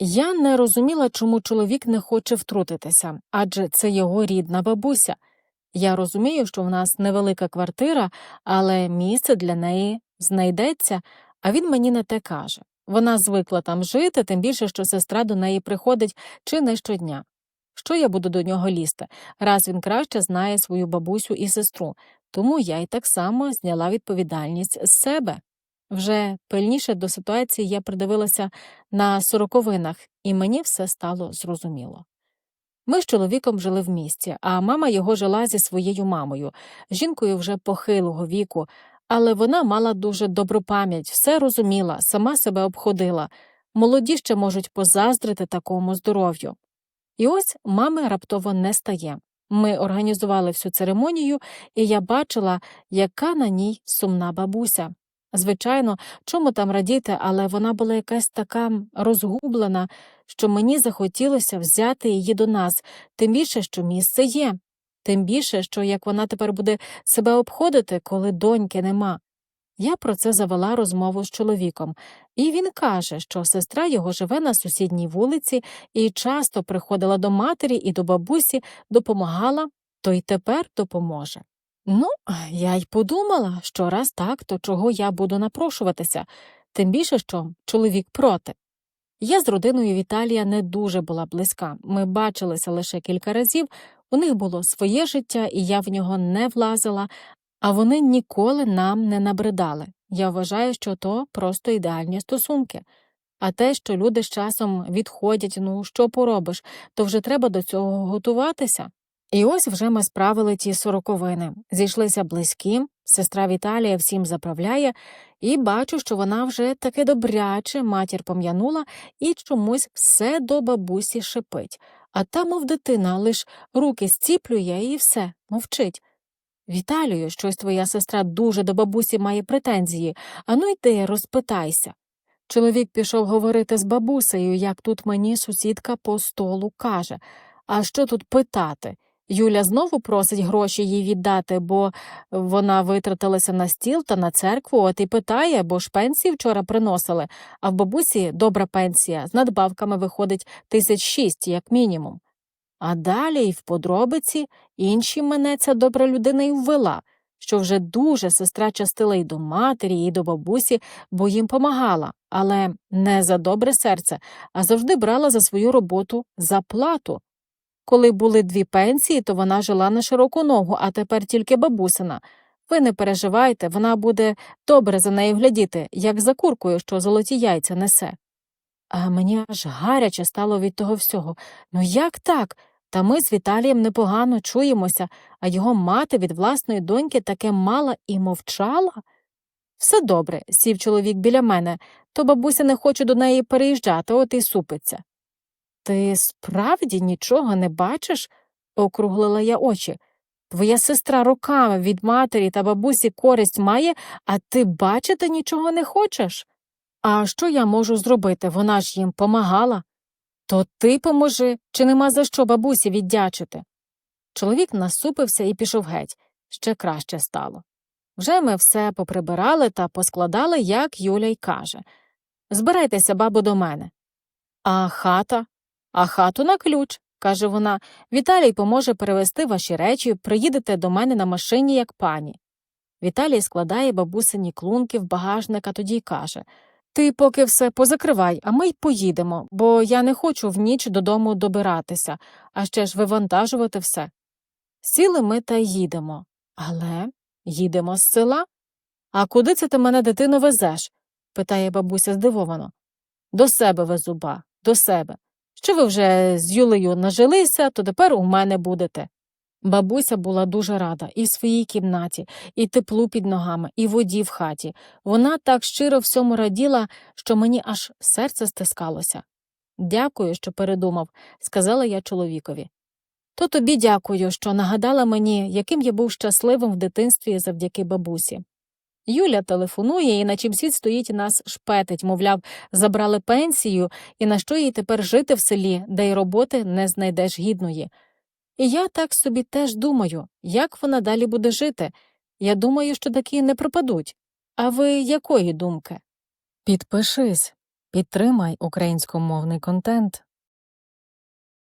Я не розуміла, чому чоловік не хоче втрутитися, адже це його рідна бабуся. Я розумію, що в нас невелика квартира, але місце для неї знайдеться, а він мені не те каже. Вона звикла там жити, тим більше, що сестра до неї приходить чи не щодня. Що я буду до нього лізти, раз він краще знає свою бабусю і сестру, тому я й так само зняла відповідальність з себе. Вже пильніше до ситуації я придивилася на сороковинах, і мені все стало зрозуміло. Ми з чоловіком жили в місті, а мама його жила зі своєю мамою, жінкою вже похилого віку, але вона мала дуже добру пам'ять, все розуміла, сама себе обходила. Молоді ще можуть позаздрити такому здоров'ю. І ось мами раптово не стає. Ми організували всю церемонію, і я бачила, яка на ній сумна бабуся. Звичайно, чому там радіти, але вона була якась така розгублена, що мені захотілося взяти її до нас, тим більше, що місце є, тим більше, що як вона тепер буде себе обходити, коли доньки нема. Я про це завела розмову з чоловіком, і він каже, що сестра його живе на сусідній вулиці і часто приходила до матері і до бабусі, допомагала, то й тепер допоможе. Ну, я й подумала, що раз так, то чого я буду напрошуватися, тим більше, що чоловік проти. Я з родиною Віталія не дуже була близька. Ми бачилися лише кілька разів, у них було своє життя, і я в нього не влазила, а вони ніколи нам не набридали. Я вважаю, що то просто ідеальні стосунки. А те, що люди з часом відходять, ну що поробиш, то вже треба до цього готуватися. І ось вже ми справили ті сороковини, зійшлися близькі, сестра Віталія всім заправляє, і бачу, що вона вже таки добряче матір пом'янула і чомусь все до бабусі шипить, а та, мов дитина, лиш руки зціплює і все, мовчить. Віталію, щось твоя сестра дуже до бабусі має претензії, ану йди, розпитайся. Чоловік пішов говорити з бабусею, як тут мені сусідка по столу каже. А що тут питати? Юля знову просить гроші їй віддати, бо вона витратилася на стіл та на церкву, от і питає, бо ж пенсії вчора приносили, а в бабусі добра пенсія, з надбавками виходить тисяч шість, як мінімум. А далі й в подробиці інші мене ця добра людина й ввела, що вже дуже сестра частила й до матері, і до бабусі, бо їм помагала, але не за добре серце, а завжди брала за свою роботу заплату. Коли були дві пенсії, то вона жила на широку ногу, а тепер тільки бабусина. Ви не переживайте, вона буде добре за нею глядіти, як за куркою, що золоті яйця несе. А мені аж гаряче стало від того всього. Ну як так? Та ми з Віталієм непогано чуємося, а його мати від власної доньки таке мала і мовчала. Все добре, сів чоловік біля мене, то бабуся не хоче до неї переїжджати, от і супиться. Ти справді нічого не бачиш? округлила я очі. Твоя сестра роками від матері та бабусі користь має, а ти бачити нічого не хочеш? А що я можу зробити? Вона ж їм помагала. То ти поможи, чи нема за що бабусі віддячити. Чоловік насупився і пішов геть, ще краще стало. Вже ми все поприбирали та поскладали, як Юля й каже. Збирайтеся, бабу, до мене. А хата? А хату на ключ, каже вона. Віталій поможе перевезти ваші речі, приїдете до мене на машині, як пані. Віталій складає бабусині клунки в багажник, а тоді й каже Ти поки все позакривай, а ми й поїдемо, бо я не хочу в ніч додому добиратися, а ще ж вивантажувати все. Сіли ми та їдемо. Але їдемо з села. А куди це ти мене, дитино, везеш? питає бабуся здивовано. До себе везу, ба, до себе. Що ви вже з Юлею нажилися, то тепер у мене будете. Бабуся була дуже рада і своїй кімнаті, і теплу під ногами, і воді в хаті. Вона так щиро всьому раділа, що мені аж серце стискалося. Дякую, що передумав, сказала я чоловікові. То тобі дякую, що нагадала мені, яким я був щасливим в дитинстві завдяки бабусі. Юля телефонує і на чим світ стоїть нас шпетить, мовляв, забрали пенсію, і на що їй тепер жити в селі, де й роботи не знайдеш гідної. І я так собі теж думаю, як вона далі буде жити. Я думаю, що такі не пропадуть. А ви якої думки? Підпишись. Підтримай українськомовний контент.